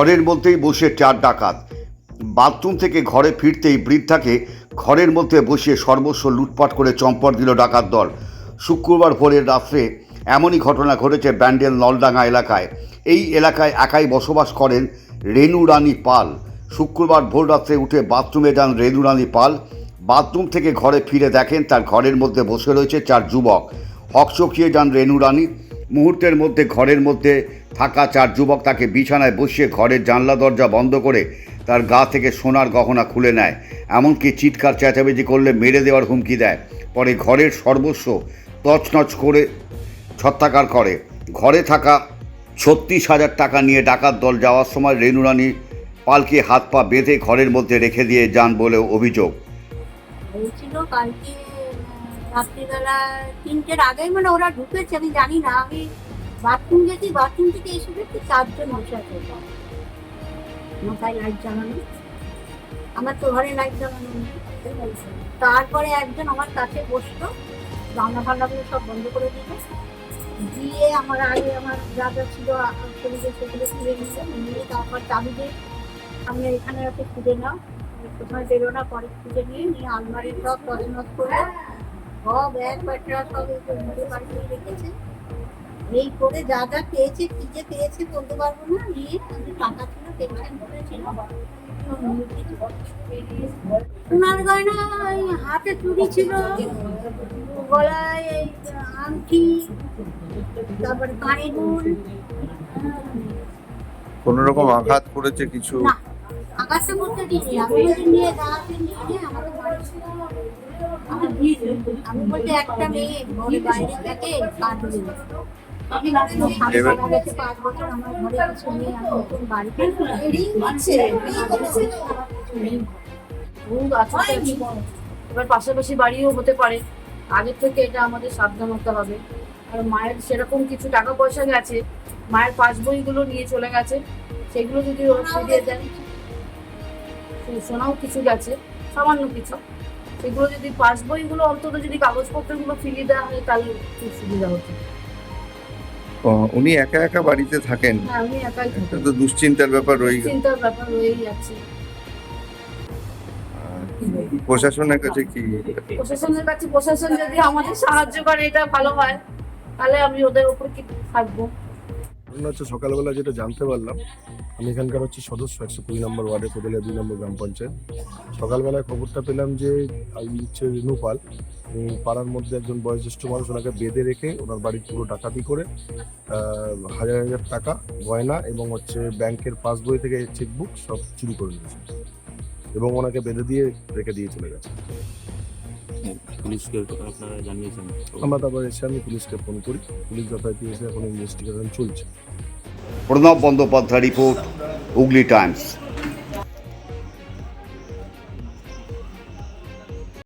ঘরের মধ্যেই বসে চার ডাকাত। বাথরুম থেকে ঘরে ফিরতেই বৃদ্ধাকে ঘরের মধ্যে বসিয়ে সর্বস্ব লুটপাট করে চম্পট দিল ডাকাত দল। শুক্রবার ভোরের রাত্রে এমনই ঘটনা ঘটেছে ব্যান্ডেল নলডাঙ্গা এলাকায়। এই এলাকায় একাই বসবাস করেন রেনু রানী পাল। শুক্রবার ভোর রাত্রে উঠে বাথরুমে যান রেনু রানী পাল। বাথরুম থেকে ঘরে ফিরে দেখেন তার ঘরের মধ্যে বসে রয়েছে চার যুবক। হকচকিয়ে যান রেনু রানী। মুহূর্তের মধ্যে ঘরের মধ্যে থাকা চার যুবক তাকে বিছানায় বসিয়ে ঘরের জানলা, দরজা বন্ধ করে তার গা থেকে সোনার গহনা খুলে নেয়। এমনকি চিৎকার, চেঁচামেচি করলে মেরে দেওয়ার হুমকি দেয়। পরে ঘরের সর্বস্ব তছনছ করে ছত্রাকার করে। ঘরে থাকা ছত্রিশ হাজার টাকা নিয়ে ডাকাত দল যাওয়ার সময় রেনুরানি পালকে হাত পা বেঁধে ঘরের মধ্যে রেখে দিয়ে যান বলেও অভিযোগ। কালকে রাত্রিবেলা তিনটের আগে মানে ওরা ঢুকেছে, আমি জানি না। আমি বাথরুম গেছি বাথরুম থেকে এসে দেখছি চারজন বসে আছে। মাথায় লাইট জ্বালানো। আমার তো ঘরে লাইট জ্বালানো তারপরে একজন আমার কাছে বসল জানলা ফান্নাগুলো সব বন্ধ করে দিল। দিয়ে আমার আগে আমার যা যা ছিল শরীরে সেগুলো খুলে নিল, নিয়ে তারপর চাবি দিয়ে, আমি এখানে রাতে খুঁজে নাও কোথায় বেরো না, পরে খুঁজে নিয়ে নিয়ে আলমারির সব তছনছ করে, সব এক ব্যাটরা সব এই রেখেছে। এই করে যা যা পেয়েছে কি যে পেয়েছে বলতে পারব না। নিয়ে আমি টাকা ছিল। করেছিল সোনার গয়না এই হাতে চুড়ি ছিল। গলায় এই আংটি তারপরে কানে দুল। কোন রকম আঘাত করেছে কিছু? করতে দিইনি আমি নিয়ে দাঁড়াতে নিয়ে আমাকে বাড়ি। আমি বলতে একটা মেয়ে ঘরে বাইরে থেকে কাঁদবে এবার- পাশাপাশি বাড়িও হতে পারে। আগের থেকে এটা আমাদের সাবধান হতে হবে। আর মায়ের সেরকম কিছু টাকা পয়সা গেছে মায়ের পাস বইগুলো নিয়ে চলে গেছে। সেগুলো যদি ওরা ফিরিয়ে দেন সোনাও কিছু গেছে সামান্য কিছু। সেগুলো যদি পাস বইগুলো অন্তত যদি কাগজপত্রগুলো ফিরিয়ে দেওয়া হয় তাহলে খুব সুবিধা হতো। উনি একা একা বাড়িতে থাকেন? হ্যাঁ একটা তো দুশ্চিন্তার ব্যাপার রয়ে গেল। চিন্তার ব্যাপার রয়েই প্রশাসনের কাছে কি? প্রশাসনের কাছে প্রশাসন যদি আমাদের সাহায্য করে এটা ভালো হয় তাহলে আমি ওদের উপর কি থাকব? ঘটনা হচ্ছে সকালবেলা যেটা জানতে পারলাম, আমি এখানকার হচ্ছে সদস্য, একশো কুড়ি নম্বর ওয়ার্ডে কোদালিয়া দুই নম্বর গ্রাম পঞ্চায়েত। সকালবেলায় খবরটা পেলাম যে হচ্ছে রেণু পাল উনি পাড়ার মধ্যে একজন বয়োজ্যেষ্ঠ মানুষ ওনাকে বেঁধে রেখে ওনার বাড়ির পুরো ডাকাতি করে হাজার হাজার টাকা, গয়না এবং হচ্ছে ব্যাংকের পাসবই থেকে চেকবুক সব চুরি করে নিয়েছে। এবং ওনাকে বেঁধে দিয়ে রেখে দিয়ে চলে গেছে। পুলিশকে আপনারা জানিয়েছেন? আমরা তারপর এসে আমি পুলিশকে ফোন করি। পুলিশ যথারীতি এসে এখন ইনভেস্টিগেশন চলছে। Pranab Bandyopadhyay report Hooghly Times